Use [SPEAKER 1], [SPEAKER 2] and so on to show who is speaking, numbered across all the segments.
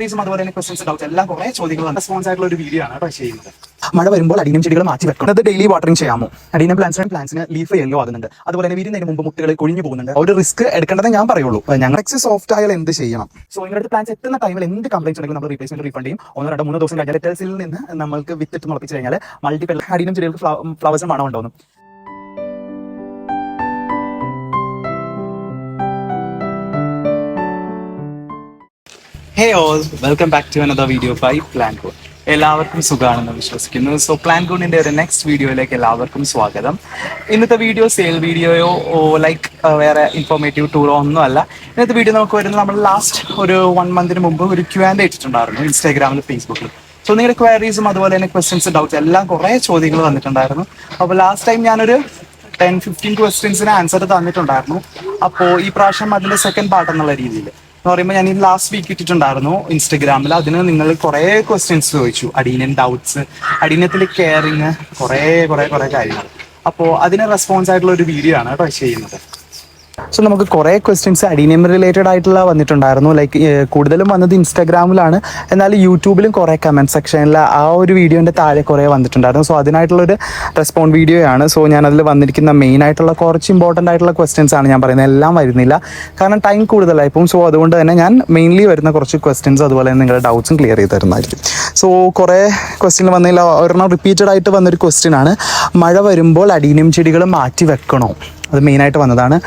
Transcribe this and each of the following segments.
[SPEAKER 1] ഫീസും അതുപോലെ തന്നെ ക്വസ്റ്റൻസ് ഡൗട്ട്സ് എല്ലാം കുറെ ചോദ്യങ്ങൾ റെസ്പോൺസ് ആയിട്ടുള്ള ഒരു വീഡിയോ ആണ് കേട്ടോ ചെയ്യുന്നത്.
[SPEAKER 2] മഴ വരുമ്പോൾ അടീനം ചെടികൾ മാറ്റി വെക്കണം. ഡെയിലി വാട്ടറിംഗ് ചെയ്യാമോ? അടീനം ആൻഡ് പ്ലാന്റ്സിന് ലീഫ് യെല്ലോ ആകുന്നുണ്ട്. അതുപോലെ തന്നെ വീരുന്നതിന് മുമ്പ് മുട്ടുകൾ കൊഴിഞ്ഞു പോകുന്നുണ്ട്. ഒരു റിസ്ക് എടുക്കേണ്ടത് ഞാൻ പറയുള്ളൂ. ഞങ്ങൾ എക്സ് സോഫ്റ്റ് ആയാൽ എന്ത് ചെയ്യണം? സോ നിങ്ങളുടെ പ്ലാന്റ്സ് എത്തുന്ന ടൈമിൽ എന്ത് കംപ്ലൈൻസ് ഉണ്ടെങ്കിലും നമ്മൾ റീപ്ലേസ്മെന്റ് റീഫണ്ട് ചെയ്യും. ഒന്നോ രണ്ടോ മൂന്നോ ദിവസം കഴിഞ്ഞാൽ ടെൽസിൽ നിന്ന് നമുക്ക് വിത്തിട്ട് മുളപ്പിച്ച് കഴിഞ്ഞാൽ മൾട്ടിപ്പിൾ അടീനം ചെടികൾക്ക് ഫ്ലവേഴ്സ് മണം ഉണ്ടാവുന്നു
[SPEAKER 1] hey all welcome back to another video by plan gone എല്ലാവർക്കും സുഖമാണെന്ന് വിശ്വസിക്കുന്നു. സോ പ്ലാൻ ഗോണിന്റെ ഒരു നെക്സ്റ്റ് വീഡിയോയിലേക്ക് എല്ലാവർക്കും സ്വാഗതം. ഇന്നത്തെ വീഡിയോ സെയിൽ വീഡിയോയോ ഓ ലൈക്ക് വേറെ ഇൻഫോർമേറ്റീവ് ടൂറോ ഒന്നും അല്ല. ഇന്നത്തെ വീഡിയോ നമുക്ക് വരുന്നത് നമ്മൾ ലാസ്റ്റ് ഒരു വൺ മന്തിന് മുമ്പ് ഒരു ക്യൂ ആൻഡ് ഇട്ടിട്ടുണ്ടായിരുന്നു ഇൻസ്റ്റാഗ്രാമിൽ ഫേസ്ബുക്കിൽ സോ നിങ്ങളുടെ ക്വയറീസും അതുപോലെ തന്നെ ക്വസ്റ്റ്യൻസ് ഡൗട്ട്സ് എല്ലാം കുറേ ചോദ്യങ്ങൾ വന്നിട്ടുണ്ടായിരുന്നു. അപ്പോൾ ലാസ്റ്റ് ടൈം ഞാനൊരു ടെൻ ഫിഫ്റ്റീൻ ക്വസ്റ്റ്യൻസിന് ആൻസർ തന്നിട്ടുണ്ടായിരുന്നു. അപ്പോൾ ഈ പ്രാവശ്യം അതിന്റെ സെക്കൻഡ് പാർട്ട് എന്നുള്ള രീതിയിൽ എന്ന് പറയുമ്പോൾ ഞാൻ ഈ ലാസ്റ്റ് വീക്ക് ഇട്ടിട്ടുണ്ടായിരുന്നു ഇൻസ്റ്റഗ്രാമിൽ അതിന് നിങ്ങൾ കുറേ ക്വസ്റ്റ്യൻസ് ചോദിച്ചു. അടീനിയൻ ഡൗട്ട്സ് അടീനത്തിൽ കെയറിങ് കുറേ കുറേ കുറേ കാര്യങ്ങൾ. അപ്പോൾ അതിന് റെസ്പോൺസ് ആയിട്ടുള്ള ഒരു വീഡിയോ ആണ് കേട്ടോ ചെയ്യുന്നത്. സോ നമുക്ക് കുറേ ക്വസ്റ്റ്യൻസ് അഡീനിയം റിലേറ്റഡ് ആയിട്ടുള്ള വന്നിട്ടുണ്ടായിരുന്നു. ലൈക്ക് കൂടുതലും വന്നത് ഇൻസ്റ്റാഗ്രാമിലാണ് എന്നാൽ യൂട്യൂബിലും കുറേ കമന്റ് സെക്ഷനിൽ ആ ഒരു വീഡിയോന്റെ താഴെ കുറേ വന്നിട്ടുണ്ടായിരുന്നു. സോ അതിനായിട്ടുള്ളൊരു റെസ്പോണ്ട് വീഡിയോ ആണ്. സോ ഞാൻ അതിൽ വന്നിരിക്കുന്ന മെയിൻ ആയിട്ടുള്ള കുറച്ച് ഇമ്പോർട്ടന്റ് ആയിട്ടുള്ള ക്വസ്റ്റ്യൻസ് ആണ് ഞാൻ പറയുന്നത്. എല്ലാം വരുന്നില്ല. കാരണം ടൈം കൂടുതലായി പോകും. സോ അതുകൊണ്ട് തന്നെ ഞാൻ മെയിൻലി വരുന്ന കുറച്ച് ക്വസ്റ്റ്യൻസ് അതുപോലെ നിങ്ങളുടെ ഡൗട്ട്സും ക്ലിയർ ചെയ്ത് തരുന്നതായിരിക്കും. സോ കുറേ ക്വസ്റ്റ്യൻ വന്നില്ല. ഒരെണ്ണം റിപ്പീറ്റഡ് ആയിട്ട് വന്നൊരു ക്വസ്റ്റ്യൻ ആണ്. മഴ വരുമ്പോൾ അടീനിയം ചെടികൾ മാറ്റി വെക്കണോ? അത് മെയിനായിട്ട് വന്നതാണ്.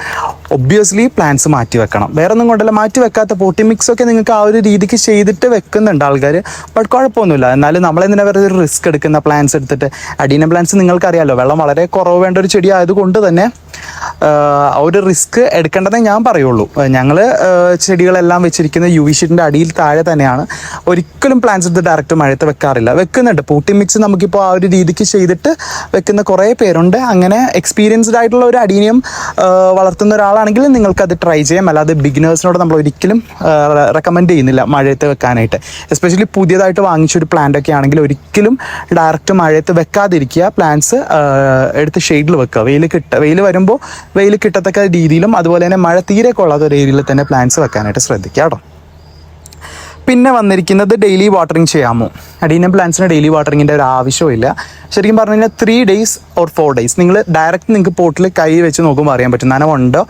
[SPEAKER 1] ഒബ്വിയസ്ലി പ്ലാൻസ് മാറ്റി വെക്കണം. വേറെ ഒന്നും കൊണ്ടല്ല മാറ്റി വെക്കാത്ത പോട്ടി മിക്സ് ഒക്കെ നിങ്ങൾക്ക് ആ ഒരു രീതിക്ക് ചെയ്തിട്ട് വെക്കുന്നുണ്ട് ആൾക്കാർ ബട്ട് കുഴപ്പമൊന്നുമില്ല. എന്നാലും നമ്മളെന്തിനാ വെറുതെ ഒരു റിസ്ക് എടുക്കുന്ന പ്ലാൻസ് എടുത്തിട്ട്? അഡീന പ്ലാൻസ് നിങ്ങൾക്കറിയാമല്ലോ വെള്ളം വളരെ കുറവ് വേണ്ട ഒരു ചെടി ആയതുകൊണ്ട് തന്നെ ഒരു റിസ്ക് എടുക്കേണ്ടതേ ഞാൻ പറയുള്ളൂ. ഞങ്ങൾ ചെടികളെല്ലാം വെച്ചിരിക്കുന്ന യു വി ഷീറ്റിന്റെ അടിയിൽ താഴെ തന്നെയാണ്. ഒരിക്കലും പ്ലാൻസ് എടുത്ത് ഡയറക്റ്റ് മഴയത്ത് വെക്കാറില്ല. വെക്കുന്നുണ്ട്. പൂട്ടി മിക്സ് നമുക്കിപ്പോൾ ആ ഒരു രീതിക്ക് ചെയ്തിട്ട് വെക്കുന്ന കുറേ പേരുണ്ട്. അങ്ങനെ എക്സ്പീരിയൻസ്ഡ് ആയിട്ടുള്ള ഒരു അടീനിയം വളർത്തുന്ന ഒരാളാണെങ്കിൽ നിങ്ങൾക്കത് ട്രൈ ചെയ്യാം. അല്ലാതെ ബിഗിനേഴ്സിനോട് നമ്മൾ ഒരിക്കലും റെക്കമെൻഡ് ചെയ്യുന്നില്ല മഴയത്ത് വെക്കാനായിട്ട്. എസ്പെഷ്യലി പുതിയതായിട്ട് വാങ്ങിച്ചൊരു പ്ലാന്റ് ഒക്കെ ആണെങ്കിൽ ഒരിക്കലും ഡയറക്റ്റ് മഴയത്ത് വെക്കാതിരിക്കുക. പ്ലാന്റ്സ് എടുത്ത് ഷെയ്ഡിൽ വെക്കുക. വെയിൽ കിട്ട വെയിൽ വരുമ്പോൾ വെയിൽ കിട്ടത്തക്ക രീതിയിലും അതുപോലെ തന്നെ മഴ തീരെ കൊള്ളാത്ത ഏരിയയിൽ തന്നെ പ്ലാന്റ്സ് വെക്കാനായിട്ട് ശ്രദ്ധിക്കുക കേട്ടോ. പിന്നെ വന്നിരിക്കുന്നത് ഡെയിലി വാട്ടറിങ് ചെയ്യാമോ? അഡീനം പ്ലാന്റ്സിന് ഡെയിലി വാട്ടറിങ്ങിന്റെ ഒരു ആവശ്യമില്ല ശരിക്കും പറഞ്ഞു കഴിഞ്ഞാൽ three days or four days നിങ്ങൾ ഡയറക്റ്റ് നിങ്ങൾക്ക് പോട്ടിൽ കൈ വെച്ച് നോക്കുമ്പോൾ അറിയാൻ പറ്റും നനവുണ്ടോ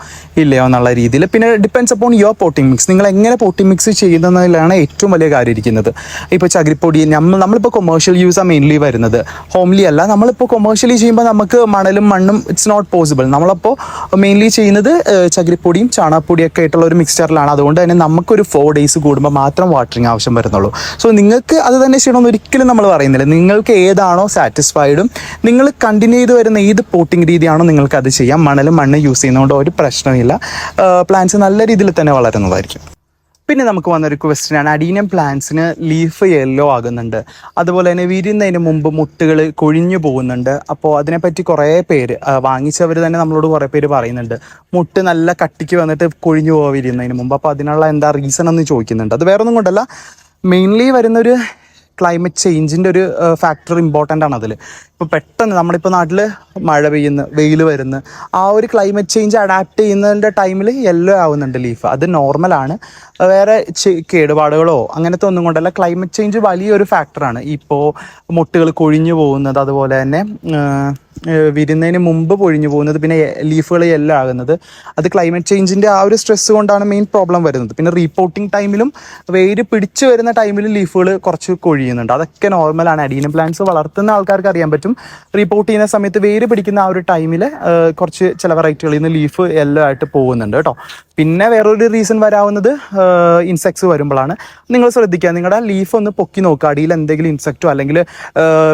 [SPEAKER 1] ഇല്ലയോ എന്നുള്ള രീതിയിൽ പിന്നെ depends upon your potting mix നിങ്ങൾ എങ്ങനെ പോട്ടിംഗ് മിക്സ് ചെയ്യുന്നതിലാണ് ഏറ്റവും വലിയ കാര്യം ഇരിക്കുന്നത്. ഇപ്പോൾ ചകിരിപ്പൊടി നമ്മൾ നമ്മളിപ്പോൾ കൊമേഴ്ഷ്യൽ യൂസാണ് മെയിൻലി വരുന്നത്. ഹോംലി അല്ല. നമ്മളിപ്പോൾ കൊമേഴ്ഷ്യലി ചെയ്യുമ്പോൾ നമുക്ക് മണലും മണ്ണും ഇറ്റ്സ് നോട്ട് പോസിബിൾ നമ്മളപ്പോൾ മെയിൻലി ചെയ്യുന്നത് ചകിരിപ്പൊടിയും ചാണകപ്പൊടിയൊക്കെ ആയിട്ടുള്ള ഒരു മിക്സ്ചറിലാണ് അതുകൊണ്ട് തന്നെ നമുക്കൊരു ഫോർ ഡേയ്സ് കൂടുമ്പോൾ മാത്രം വാട്ടറിങ് ആവശ്യം വരുന്നുള്ളൂ. സോ നിങ്ങൾക്ക് അത് തന്നെ ചെയ്യണമെന്ന് ഒരിക്കലും നമ്മൾ പറയുന്നില്ല. നിങ്ങൾക്ക് ഏതാണോ സാറ്റിസ്ഫൈഡും നിങ്ങൾ കണ്ടിന്യൂ ചെയ്ത് വരുന്ന ഏത് പോട്ടിംഗ് രീതിയാണോ നിങ്ങൾക്ക് അത് ചെയ്യാം. മണലും മണ്ണ് യൂസ് ചെയ്യുന്നതുകൊണ്ട് ഒരു പ്രശ്നമില്ല പ്ലാന്റ്സ് നല്ല രീതിയിൽ തന്നെ വളരുന്നതായിരിക്കും. പിന്നെ നമുക്ക് വന്നൊരു ക്വസ്റ്റ്യൻ ആണ്. അഡീനിയം പ്ലാന്റ്സിന് ലീഫ് യെല്ലോ ആകുന്നുണ്ട്. അതുപോലെ തന്നെ വിരിയുന്നതിന് മുമ്പ് മുട്ടുകൾ കൊഴിഞ്ഞു പോകുന്നുണ്ട്. അപ്പോൾ അതിനെപ്പറ്റി കുറേ പേര് വാങ്ങിച്ചവർ തന്നെ നമ്മളോട് കുറേ പേര് പറയുന്നുണ്ട്. മുട്ട് നല്ല കട്ടിക്ക് വന്നിട്ട് കൊഴിഞ്ഞു പോകാൻ വിരിയുന്നതിന് മുമ്പ്. അപ്പോൾ അതിനുള്ള എന്താ റീസൺ എന്ന് ചോദിക്കുന്നുണ്ട്. അത് വേറൊന്നും കൊണ്ടല്ല. മെയിൻലി വരുന്നൊരു ക്ലൈമറ്റ് ചേഞ്ചിന്റെ ഒരു ഫാക്ടർ ഇമ്പോർട്ടന്റ് ആണ് അതിൽ ഇപ്പോൾ പെട്ടെന്ന് നമ്മളിപ്പോൾ നാട്ടിൽ മഴ പെയ്യുന്നു വെയിൽ വരുന്നു. ആ ഒരു ക്ലൈമറ്റ് ചേഞ്ച് അഡാപ്റ്റ് ചെയ്യുന്നതിന്റെ ടൈമിൽ യെല്ലോ ആവുന്നുണ്ട് ലീഫ് അത് നോർമലാണ് വേറെ കേടുപാടുകളോ അങ്ങനത്തെ ഒന്നും കൊണ്ടല്ല. ക്ലൈമറ്റ് ചേഞ്ച് വലിയൊരു ഫാക്ടറാണ് ഇപ്പോൾ മുട്ടുകൾ കൊഴിഞ്ഞു പോകുന്നത് അതുപോലെ തന്നെ വിരുന്നതിന് മുമ്പ് പൊഴിഞ്ഞു പോകുന്നത് പിന്നെ ലീഫുകൾ എല്ലാം ആകുന്നത്. അത് ക്ലൈമറ്റ് ചേഞ്ചിന്റെ ആ ഒരു സ്ട്രെസ് കൊണ്ടാണ് മെയിൻ പ്രോബ്ലം വരുന്നത്. പിന്നെ റീപോർട്ടിംഗ് ടൈമിലും വെയിൽ പിടിച്ചു വരുന്ന ടൈമിലും ലീഫുകൾ കുറച്ച് കൊഴിയുന്നുണ്ട്. അതൊക്കെ നോർമലാണ് അഡീനം പ്ലാന്റ്സ് വളർത്തുന്ന ആൾക്കാർക്ക് അറിയാൻ പറ്റും. റീപോർട്ട് ചെയ്യുന്ന സമയത്ത് വേര് പിടിക്കുന്ന ആ ഒരു ടൈമിൽ കുറച്ച് ചില വെറൈറ്റികളിൽ നിന്ന് ലീഫ് എല്ലോ ആയിട്ട് പോകുന്നുണ്ട് കേട്ടോ. പിന്നെ വേറൊരു റീസൺ വരാവുന്നത് ഇൻസെക്ട്സ് വരുമ്പോഴാണ്. നിങ്ങൾ ശ്രദ്ധിക്കുക നിങ്ങളുടെ ലീഫ് ഒന്ന് പൊക്കി നോക്കുക. അടിയിൽ എന്തെങ്കിലും ഇൻസെക്റ്റോ അല്ലെങ്കിൽ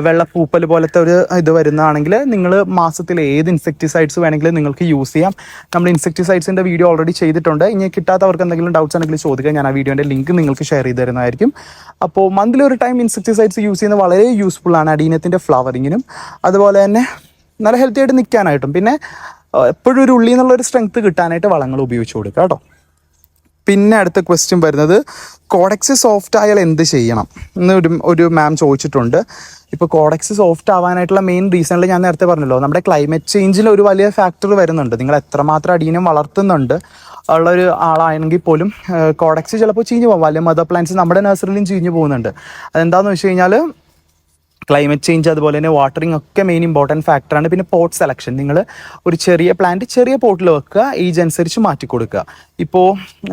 [SPEAKER 1] വെള്ളപ്പൂപ്പൽ പോലത്തെ ഒരു ഇത് വരുന്നതാണെങ്കിൽ നിങ്ങൾ മാസത്തിൽ ഏത് ഇൻസെക്ടിസൈഡ്സ് വേണമെങ്കിലും നിങ്ങൾക്ക് യൂസ് ചെയ്യാം. നമ്മൾ ഇൻസെക്ടിസൈഡ്സിന്റെ വീഡിയോ ഓൾറെഡി ചെയ്തിട്ടുണ്ട്. ഇനി കിട്ടാത്തവർക്ക് എന്തെങ്കിലും ഡൗട്ട്സ് ഉണ്ടെങ്കിൽ ചോദിക്കുക ഞാൻ ആ വീഡിയോന്റെ ലിങ്ക് നിങ്ങൾക്ക് ഷെയർ ചെയ്ത് തരുന്നതായിരിക്കും. അപ്പോൾ മന്ത്ലി ഒരു ടൈം ഇൻസെക്ടിസൈഡ്സ് യൂസ് ചെയ്യുന്നത് വളരെ യൂസ്ഫുൾ ആണ്. അടീനത്തിന്റെ ഫ്ലവറിങ്ങിനും അതുപോലെ തന്നെ നല്ല ഹെൽത്തി ആയിട്ട് നിൽക്കാനായിട്ടും പിന്നെ എപ്പോഴും ഒരു ഉള്ളി നിന്നുള്ള ഒരു സ്ട്രെങ്ത് കിട്ടാനായിട്ട് വളങ്ങൾ ഉപയോഗിച്ച് കൊടുക്കുക കേട്ടോ. പിന്നെ അടുത്ത ക്വസ്റ്റ്യൻ വരുന്നത് കോഡക്സ് സോഫ്റ്റ് ആയാൽ എന്ത് ചെയ്യണം? എന്ന് ഒരു ഒരു മാം ചോദിച്ചിട്ടുണ്ട്. ഇപ്പോൾ കോഡക്സ് സോഫ്റ്റ് ആവാനായിട്ടുള്ള മെയിൻ റീസണിൽ ഞാൻ നേരത്തെ പറഞ്ഞല്ലോ നമ്മുടെ ക്ലൈമറ്റ് ചേഞ്ചിൽ ഒരു വലിയ ഫാക്ടർ വരുന്നുണ്ട്. നിങ്ങൾ എത്രമാത്രം അടീനം വളർത്തുന്നുണ്ട്
[SPEAKER 2] ഉള്ളൊരു ആളാണെങ്കിൽ പോലും കോഡക്സ് ചിലപ്പോൾ ചീഞ്ഞു പോകും. വലിയ മദർ പ്ലാന്റ്സ് നമ്മുടെ നഴ്സറിയിലും ചീഞ്ഞു പോകുന്നുണ്ട്. അതെന്താണെന്ന് വെച്ച് കഴിഞ്ഞാൽ ക്ലൈമറ്റ് ചേഞ്ച് അതുപോലെ തന്നെ വാട്ടറിങ് ഒക്കെ മെയിൻ ഇമ്പോർട്ടന്റ് ഫാക്ടറാണ് പിന്നെ പോട്ട് സെലക്ഷൻ നിങ്ങൾ ഒരു ചെറിയ പ്ലാന്റ് ചെറിയ പോട്ടിൽ വെക്കുക ഏജ് അനുസരിച്ച് മാറ്റി കൊടുക്കുക ഇപ്പോൾ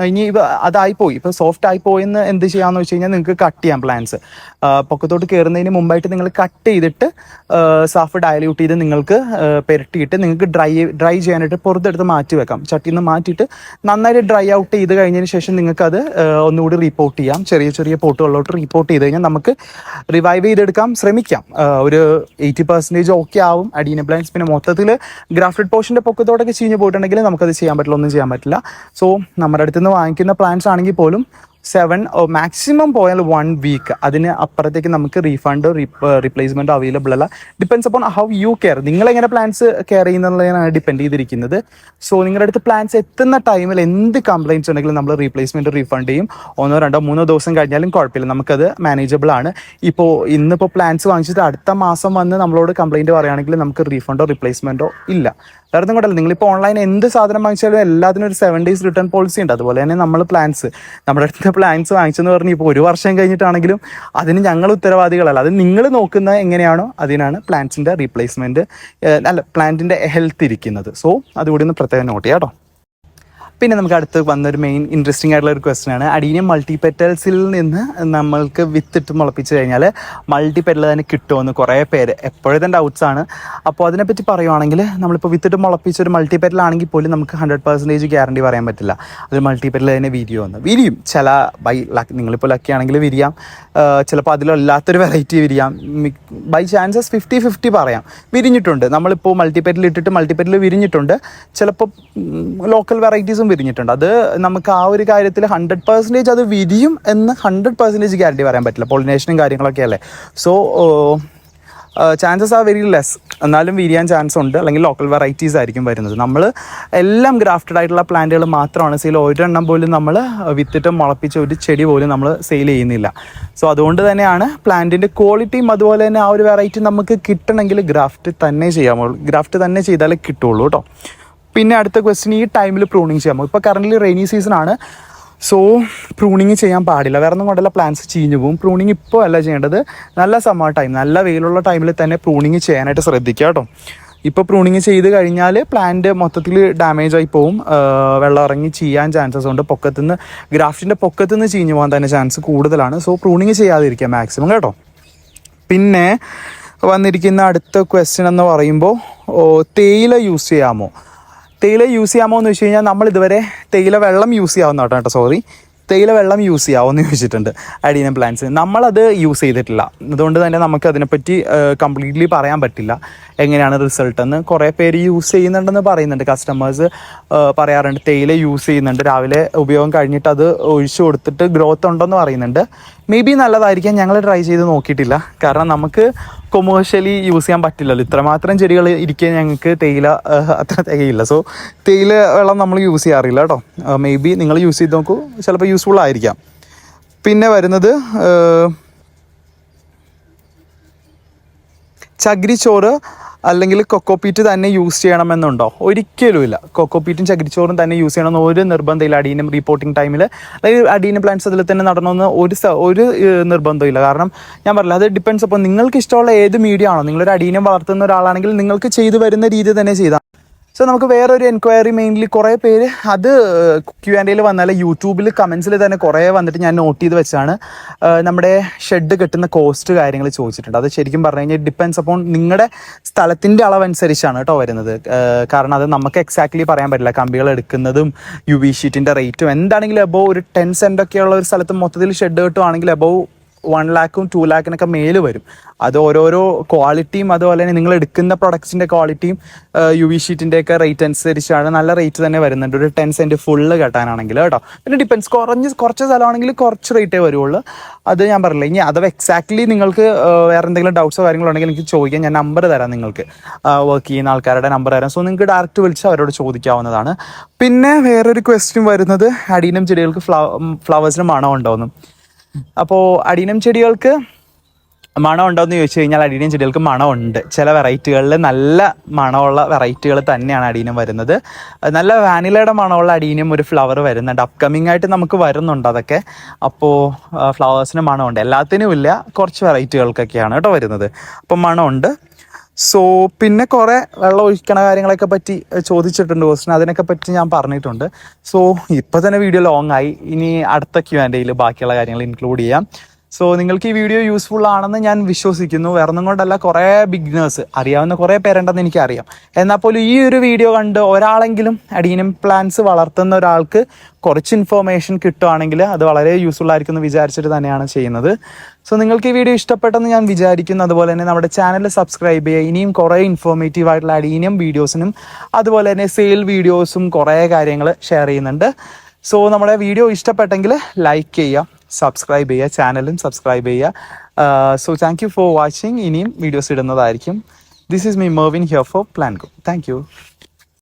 [SPEAKER 2] ഇനി അതായിപ്പോയി. ഇപ്പോൾ സോഫ്റ്റ് ആയി പോയെന്ന് എന്ത് ചെയ്യാമെന്ന് വെച്ച് കഴിഞ്ഞാൽ നിങ്ങൾക്ക് കട്ട് ചെയ്യാം പ്ലാൻസ് പൊക്കത്തോട്ട് കയറുന്നതിന് മുമ്പായിട്ട് നിങ്ങൾ കട്ട് ചെയ്തിട്ട് സാഫ് ഡയല്യൂട്ട് ചെയ്ത് നിങ്ങൾക്ക് പെരട്ടിയിട്ട് നിങ്ങൾക്ക് ഡ്രൈ ഡ്രൈ ചെയ്യാനായിട്ട് പുറത്തെടുത്ത് മാറ്റി വെക്കാം. ചട്ടിയിൽ നിന്ന് മാറ്റിയിട്ട് നന്നായിട്ട് ഡ്രൈ ഔട്ട് ചെയ്ത് കഴിഞ്ഞതിന് ശേഷം നിങ്ങൾക്ക് അത് ഒന്നുകൂടി റിപ്പോർട്ട് ചെയ്യാം. ചെറിയ ചെറിയ പോട്ടുകളിലോട്ട് റിപ്പോർട്ട് ചെയ്ത് കഴിഞ്ഞാൽ നമുക്ക് റിവൈവ് ചെയ്തെടുക്കാം ശ്രമിക്കാം. ഒരു എയ്റ്റി പെർസെന്റേജ് ഓക്കെ ആവും. അഡീന പ്ലാൻസ് പിന്നെ മൊത്തത്തിൽ ഗ്രാഫ്റ്റഡ് പോർഷന്റെ പൊക്കത്തോടൊക്കെ ചീഞ്ഞ് പോയിട്ടുണ്ടെങ്കിൽ നമുക്കത് ചെയ്യാൻ പറ്റില്ല ഒന്നും ചെയ്യാൻ പറ്റില്ല. സോ നമ്മുടെ അടുത്ത് നിന്ന് വാങ്ങിക്കുന്ന പ്ലാന്റ്സ് ആണെങ്കിൽ പോലും സെവൻ മാക്സിമം പോയാൽ വൺ വീക്ക് അതിന് അപ്പുറത്തേക്ക് നമുക്ക് റീഫണ്ട് റീപ്ലേസ്മെന്റ് അവൈലബിൾ അല്ല. Depends upon how you care നിങ്ങൾ എങ്ങനെ പ്ലാൻസ് കെയർ ചെയ്യുന്നതിനാണ് ഡിപ്പെൻഡ് ചെയ്തിരിക്കുന്നത്. സോ നിങ്ങളുടെ അടുത്ത് പ്ലാൻസ് എത്തുന്ന ടൈമിൽ എന്ത് കംപ്ലൈൻസ് ഉണ്ടെങ്കിലും നമ്മൾ റീപ്ലേസ്മെന്റ് റീഫണ്ട് ചെയ്യും. ഒന്നോ രണ്ടോ മൂന്നോ ദിവസം കഴിഞ്ഞാലും കുഴപ്പമില്ല. നമുക്കത് മാനേജബിൾ ആണ്. ഇപ്പോൾ ഇന്നിപ്പോൾ പ്ലാൻസ് വാങ്ങിച്ചിട്ട് അടുത്ത മാസം വന്ന് നമ്മളോട് കംപ്ലൈന്റ് പറയുകയാണെങ്കിൽ നമുക്ക് റീഫണ്ടോ റീപ്ലേസ്മെന്റോ ഇല്ല. വേറെ ഒന്നും കൊണ്ടല്ല. നിങ്ങളിപ്പോൾ ഓൺലൈൻ എന്ത് സാധനം വാങ്ങിച്ചാലും എല്ലാത്തിനും ഒരു സെവൻ ഡേയ്സ് റിട്ടേൺ പോളിസി ഉണ്ട്. അതുപോലെ തന്നെ നമ്മൾ പ്ലാൻസ് നമ്മുടെ അടുത്ത് പ്ലാൻസ് വാങ്ങിച്ചെന്ന് പറഞ്ഞ് ഇപ്പോൾ ഒരു വർഷം കഴിഞ്ഞിട്ടാണെങ്കിലും അതിന് ഞങ്ങൾ ഉത്തരവാദികളല്ല. അത് നിങ്ങൾ നോക്കുന്ന എങ്ങനെയാണോ അതിനാണ് പ്ലാന്റ്സിന്റെ റീപ്ലേസ്മെന്റ് അല്ല പ്ലാന്റിന്റെ ഹെൽത്ത് ഇരിക്കുന്നത്. സോ അതുകൂടി ഒന്ന് പ്രത്യേകം നോട്ട് ചെയ്യാം കേട്ടോ പിന്നെ നമുക്ക് അടുത്ത് വന്നൊരു മെയിൻ ഇൻട്രസ്റ്റിംഗ് ആയിട്ടുള്ള ഒരു ക്വസ്റ്റൻ ആണ്. അടീനിയം മൾട്ടിപെറ്റൽസിൽ നിന്ന് നമ്മൾക്ക് വിത്തിട്ട് മുളപ്പിച്ച് കഴിഞ്ഞാൽ മൾട്ടിപെറ്റൽ തന്നെ കിട്ടുമെന്ന് കുറേ പേര് എപ്പോഴത്തെ ഡൗട്ട്സ് ആണ്. അപ്പോൾ അതിനെപ്പറ്റി പറയുവാണെങ്കിൽ നമ്മളിപ്പോൾ വിത്തിട്ട് മുളപ്പിച്ച ഒരു മൾട്ടിപെറ്റൽ ആണെങ്കിൽ പോലും നമുക്ക് ഹൺഡ്രഡ് പെർസെന്റേജ് ഗ്യാരണ്ടി പറയാൻ പറ്റില്ല. അത് മൾട്ടിപെറ്റൽ തന്നെ വിരിയോ എന്ന്. വിരിയും. ചില ബൈ ലക്ക് നിങ്ങളിപ്പോൾ ലക്കി ആണെങ്കിൽ വിരിയാം. ചിലപ്പോൾ അതിലല്ലാത്തൊരു വെറൈറ്റി വിരിയാം. ബൈ ചാൻസസ് ഫിഫ്റ്റി ഫിഫ്റ്റി പറയാം. വിരിഞ്ഞിട്ടുണ്ട്. നമ്മളിപ്പോൾ മൾട്ടിപെറ്റൽ ഇട്ടിട്ട് മൾട്ടിപെറ്റൽ വിരിഞ്ഞിട്ടുണ്ട്. ചിലപ്പോൾ ലോക്കൽ വെറൈറ്റീസും വിരിഞ്ഞിട്ടുണ്ട്. അത് നമുക്ക് ആ ഒരു കാര്യത്തിൽ ഹൺഡ്രഡ് പെർസെന്റേജ് അത് വിരിയും എന്ന് ഹൺഡ്രഡ് പെർസെന്റേജ് ഗ്യാരണ്ടി പറയാൻ പറ്റില്ല. പോളിനേഷനും കാര്യങ്ങളൊക്കെ അല്ലേ? So chances are very less എന്നാലും വിരിയാൻ ചാൻസ് ഉണ്ട്. അല്ലെങ്കിൽ ലോക്കൽ വെറൈറ്റീസ് ആയിരിക്കും വരുന്നത്. നമ്മൾ എല്ലാം ഗ്രാഫ്റ്റഡ് ആയിട്ടുള്ള പ്ലാന്റുകൾ മാത്രമാണ് സെയിൽ ഒരെണ്ണം പോലും നമ്മൾ വിത്തിട്ട് മുളപ്പിച്ച ഒരു ചെടി പോലും നമ്മൾ സെയിൽ ചെയ്യുന്നില്ല. സോ അതുകൊണ്ട് തന്നെയാണ് പ്ലാന്റിന്റെ ക്വാളിറ്റിയും അതുപോലെ തന്നെ ആ ഒരു വെറൈറ്റി നമുക്ക് കിട്ടണമെങ്കിൽ ഗ്രാഫ്റ്റ് തന്നെ ചെയ്യാമോ ഗ്രാഫ്റ്റ് തന്നെ ചെയ്താലേ കിട്ടുള്ളൂ കേട്ടോ. പിന്നെ അടുത്ത ക്വസ്റ്റ്യൻ ഈ ടൈമിൽ പ്രൂണിങ് ചെയ്യാമോ ഇപ്പോൾ കറന്റ് റെയിനി സീസൺ ആണ്. സോ പ്രൂണിങ് ചെയ്യാൻ പാടില്ല. വേറെ ഒന്നും കൊണ്ടല്ല പ്ലാന്റ്സ് ചീഞ്ഞു പോകും പ്രൂണിങ് ഇപ്പോൾ അല്ല ചെയ്യേണ്ടത് നല്ല സമ്മർ ടൈം നല്ല വെയിലുള്ള ടൈമിൽ തന്നെ പ്രൂണിങ് ചെയ്യാനായിട്ട് ശ്രദ്ധിക്കുക കേട്ടോ. ഇപ്പോൾ പ്രൂണിങ് ചെയ്ത് കഴിഞ്ഞാൽ പ്ലാന്റ് മൊത്തത്തിൽ ഡാമേജ് ആയി പോവും. വെള്ളം ഇറങ്ങി ചെയ്യാൻ ചാൻസസ് ഉണ്ട്. പൊക്കത്തുനിന്ന് ഗ്രാഫ്റ്റിന്റെ പൊക്കത്തുനിന്ന് ചീഞ്ഞു പോകാൻ തന്നെ ചാൻസ് കൂടുതലാണ്. സോ പ്രൂണിങ് ചെയ്യാതിരിക്കുക മാക്സിമം കേട്ടോ. പിന്നെ വന്നിരിക്കുന്ന അടുത്ത ക്വസ്റ്റ്യൻ എന്ന് പറയുമ്പോൾ തേയില യൂസ് ചെയ്യാമോ? തേയില യൂസ് ചെയ്യാമോ എന്ന് വെച്ച് കഴിഞ്ഞാൽ നമ്മൾ ഇതുവരെ തേയില വെള്ളം യൂസ് ചെയ്യാവുന്ന കേട്ടോ കേട്ടോ സോറി തേയില വെള്ളം യൂസ് ചെയ്യാവുമെന്ന് ചോദിച്ചിട്ടുണ്ട് അഡീനം പ്ലാന്റ്സ് നമ്മളത് യൂസ് ചെയ്തിട്ടില്ല. അതുകൊണ്ട് തന്നെ നമുക്ക് അതിനെപ്പറ്റി കംപ്ലീറ്റ്ലി പറയാൻ പറ്റില്ല. എങ്ങനെയാണ് റിസൾട്ട് എന്ന്. കുറേ പേര് യൂസ് ചെയ്യുന്നുണ്ടെന്ന് പറയുന്നുണ്ട്. കസ്റ്റമേഴ്സ് പറയാറുണ്ട് തേയില യൂസ് ചെയ്യുന്നുണ്ട്. രാവിലെ ഉപയോഗം കഴിഞ്ഞിട്ട് അത് ഒഴിച്ചു കൊടുത്തിട്ട് ഗ്രോത്ത് ഉണ്ടെന്ന് പറയുന്നുണ്ട്. മേ ബി നല്ലതായിരിക്കാം. ഞങ്ങൾ ട്രൈ ചെയ്ത് നോക്കിയിട്ടില്ല. കാരണം നമുക്ക് കൊമേഴ്ഷ്യലി യൂസ് ചെയ്യാൻ പറ്റില്ലല്ലോ. ഇത്രമാത്രം ചെടികൾ ഇരിക്കാൻ ഞങ്ങൾക്ക് തേയില അത്ര തികയില്ല. സോ തേയില വെള്ളം നമ്മൾ യൂസ് ചെയ്യാറില്ല കേട്ടോ മേ ബി നിങ്ങൾ യൂസ് ചെയ്ത് നോക്കൂ. ചിലപ്പോൾ യൂസ്ഫുൾ ആയിരിക്കാം. പിന്നെ വരുന്നത് ചകിരിച്ചോറ് അല്ലെങ്കിൽ കൊക്കോപ്പീറ്റ് തന്നെ യൂസ് ചെയ്യണമെന്നുണ്ടോ? ഒരിക്കലുമില്ല. കൊക്കോപ്പീറ്റും ചകിരിച്ചോറും തന്നെ യൂസ് ചെയ്യണമെന്ന് ഒരു നിർബന്ധമില്ല അടീനം റിപ്പോർട്ടിംഗ് ടൈമിൽ അതായത് അടീനം പ്ലാന്റ്സ് അതിൽ തന്നെ നടണമെന്ന് ഒരു ഒരു നിർബന്ധമില്ല കാരണം ഞാൻ പറഞ്ഞില്ല അത് ഡിപ്പെൻസ് അപ്പോൾ നിങ്ങൾക്ക് ഇഷ്ടമുള്ള ഏത് മീഡിയ ആണോ. നിങ്ങളൊരു അടീനം വളർത്തുന്ന ഒരാളാണെങ്കിൽ നിങ്ങൾക്ക് ചെയ്തു വരുന്ന രീതി തന്നെ ചെയ്താൽ സോ നമുക്ക് വേറൊരു എൻക്വയറി മെയിൻലി കുറേ പേര് അത് ക്യു ആൻഡ് എയിൽ വന്നാൽ യൂട്യൂബിൽ കമൻസിൽ തന്നെ കുറേ വന്നിട്ട് ഞാൻ നോട്ട് ചെയ്ത് വെച്ചാണ്. നമ്മുടെ ഷെഡ് കെട്ടുന്ന കോസ്റ്റ് കാര്യങ്ങൾ ചോദിച്ചിട്ടുണ്ട്. അത് ശരിക്കും പറഞ്ഞു കഴിഞ്ഞാൽ ഡിപ്പെൻസ് അപ്പോൾ നിങ്ങളുടെ സ്ഥലത്തിന്റെ അളവനുസരിച്ചാണ് കേട്ടോ വരുന്നത്. കാരണം അത് നമുക്ക് എക്സാക്ട്ലി പറയാൻ പറ്റില്ല. കമ്പികൾ എടുക്കുന്നതും യു വി ഷീറ്റിന്റെ റേറ്റും എന്താണെങ്കിലും എബോവ് ഒരു ടെൻ സെന്റൊക്കെയുള്ള ഒരു സ്ഥലത്ത് മൊത്തത്തിൽ ഷെഡ് കെട്ടുവാണെങ്കിൽ എബോവ് വൺ ലാക്കും ടു ലാക്കിനൊക്കെ മേൽ വരും. അത് ഓരോരോ ക്വാളിറ്റിയും അതുപോലെ തന്നെ നിങ്ങൾ എടുക്കുന്ന പ്രൊഡക്ട്സിന്റെ ക്വാളിറ്റിയും യു വി ഷീറ്റിന്റെ ഒക്കെ റേറ്റ് അനുസരിച്ചാണ് നല്ല റേറ്റ് തന്നെ വരുന്നുണ്ട്. ഒരു ടെൻ സെന്റ് ഫുള്ള് കെട്ടാനാണെങ്കിൽ കേട്ടോ. പിന്നെ ഡിപ്പെൻസ് കുറഞ്ഞ് കുറച്ച് സ്ഥലമാണെങ്കിൽ കുറച്ച് റേറ്റേ വരുള്ളൂ അത് ഞാൻ പറയില്ല ഇനി അഥവാ എക്സാക്ട്ലി നിങ്ങൾക്ക് വേറെ എന്തെങ്കിലും ഡൗട്ട്സോ കാര്യങ്ങളോ ഉണ്ടെങ്കിൽ എനിക്ക് ചോദിക്കാം. ഞാൻ നമ്പർ തരാം നിങ്ങൾക്ക്. വർക്ക് ചെയ്യുന്ന ആൾക്കാരുടെ നമ്പർ തരാം. സോ നിങ്ങൾക്ക് ഡയറക്റ്റ് വിളിച്ച് അവരോട് ചോദിക്കാവുന്നതാണ്. പിന്നെ വേറൊരു ക്വസ്റ്റ്യൻ വരുന്നത്. അടീനം ചെടികൾക്ക് ഫ്ലവേഴ്സിന് മണം ഉണ്ടോയെന്നും അപ്പോൾ അടീനം ചെടികൾക്ക്
[SPEAKER 1] മണം ഉണ്ടോ എന്ന് ചോദിച്ചു കഴിഞ്ഞാൽ അടീനം ചെടികൾക്ക് മണമുണ്ട്. ചില വെറൈറ്റികളിൽ നല്ല മണമുള്ള വെറൈറ്റികൾ തന്നെയാണ് അടീനം വരുന്നത്. നല്ല വാനിലയുടെ മണമുള്ള അടീനം ഒരു ഫ്ലവർ വരുന്നുണ്ട്. അപ്കമിങ് ആയിട്ട് നമുക്ക് വരുന്നുണ്ട് അതൊക്കെ. അപ്പോൾ ഫ്ലവേഴ്സിന് മണമുണ്ട്. എല്ലാത്തിനും ഇല്ല കുറച്ച് വെറൈറ്റികൾക്കൊക്കെയാണ് കേട്ടോ വരുന്നത്. അപ്പം മണമുണ്ട്. സോ പിന്നെ കുറേ വെള്ളം ഒഴിക്കണ കാര്യങ്ങളൊക്കെ പറ്റി ചോദിച്ചിട്ടുണ്ട് ക്വസ്റ്റിന് അതിനൊക്കെ പറ്റി ഞാൻ പറഞ്ഞിട്ടുണ്ട്. സോ ഇപ്പോൾ തന്നെ വീഡിയോ ലോങ് ആയി. ഇനി അടുത്ത ക്യൂ ആൻഡ് ബാക്കിയുള്ള കാര്യങ്ങൾ ഇൻക്ലൂഡ് ചെയ്യാം. സോ നിങ്ങൾക്ക് ഈ വീഡിയോ യൂസ്ഫുൾ ആണെന്ന് ഞാൻ വിശ്വസിക്കുന്നു. വേറെ ഒന്നും കൊണ്ടല്ല കുറേ ബിഗ്നേഴ്സ് അറിയാവുന്ന കുറേ പേരുണ്ടെന്ന് എനിക്കറിയാം. എന്നാൽ പോലും ഈ ഒരു വീഡിയോ കണ്ട് ഒരാളെങ്കിലും അഡീനം പ്ലാന്റ്സ് വളർത്തുന്ന ഒരാൾക്ക് കുറച്ച് ഇൻഫോർമേഷൻ കിട്ടുവാണെങ്കിൽ അത് വളരെ യൂസ്ഫുൾ ആയിരിക്കും എന്ന് വിചാരിച്ചിട്ട് തന്നെയാണ് ചെയ്യുന്നത്. സോ നിങ്ങൾക്ക് ഈ വീഡിയോ ഇഷ്ടപ്പെട്ടെന്ന് ഞാൻ വിചാരിക്കുന്നു. അതുപോലെ തന്നെ നമ്മുടെ ചാനൽ സബ്സ്ക്രൈബ് ചെയ്യുക. ഇനിയും കുറേ ഇൻഫോർമേറ്റീവ് ആയിട്ടുള്ള അഡീനിയം വീഡിയോസിനും അതുപോലെ തന്നെ സെയിൽ വീഡിയോസും കുറേ കാര്യങ്ങൾ ഷെയർ ചെയ്യുന്നുണ്ട്. സോ നമ്മുടെ വീഡിയോ ഇഷ്ടപ്പെട്ടെങ്കിൽ ലൈക്ക് ചെയ്യുക. സബ്സ്ക്രൈബ് ചെയ്യുക ചാനലും സബ്സ്ക്രൈബ് ചെയ്യുക. So thank you for watching ഇനിയും വീഡിയോസ് ഇടുന്നതായിരിക്കും. This is me Mervin here for plan go thank you